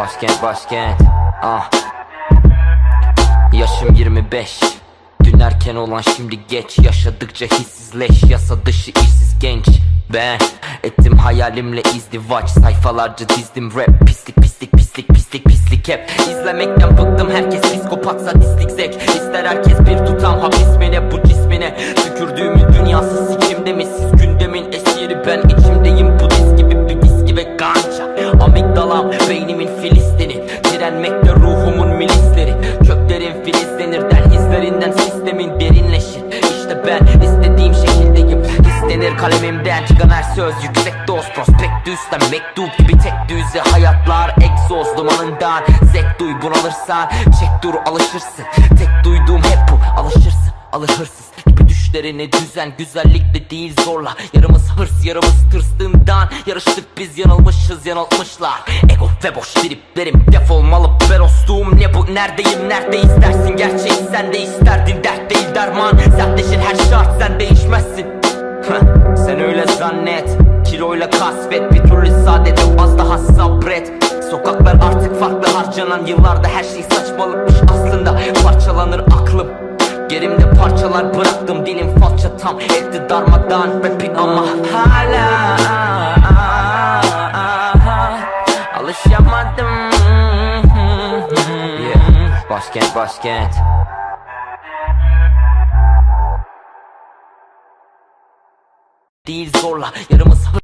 Başkent başkent ah. Yaşım 25 Dün erken olan şimdi geç. Yaşadıkça hissizleş. Yasa dışı işsiz genç. Ben ettim hayalimle izdivaç Sayfalarca dizdim rap. Pislik pislik pislik pislik pislik hep. İzlemekten bıktım. Herkes psikopatsa dislik zek. İster herkes bir tutam hapis mi ne bu cismine. Tükürdüğümün dünyası sikimde mi siz Amigdalam beynimin filistini. Direnmekte ruhumun milisleri. Köklerin filizlenir denizlerinden sistemin derinleşir. İşte ben istediğim şekildeyim. İstenir kalemimden çıkan her söz. Yüksek doz Prospektüsten mektup gibi tek düze hayatlar Egzoz. Dumanından zek duy bunalırsan Çek dur alışırsın. Tek duyduğum hep bu alışırsın alır hırsız gibi düşlerini düzen güzellikle değil zorla. Yarımız hırs yarımız tırstığından Yarıştık biz yanılmışız yanıltmışlar Ego ve boş triplerim. Defolmalı be dostum. Ne bu? Neredeyim? Nerede istersin? Gerçeği sen de isterdin. Dert değil derman. Sertleşir her şart. Sen değişmezsin. Heh, Sen öyle zannet. Kiloyla kasvet. Bir türlü sadece az daha sabret. Sokaklar artık farklı harcanan. Yıllarda her şey saçmalıkmış aslında. Parçalanır aklım. Gerimde parçalar bıraktım. Dilim falça tam. Etti darmadan. Rapi ama hala Başkent başkent Değil zorla yarımız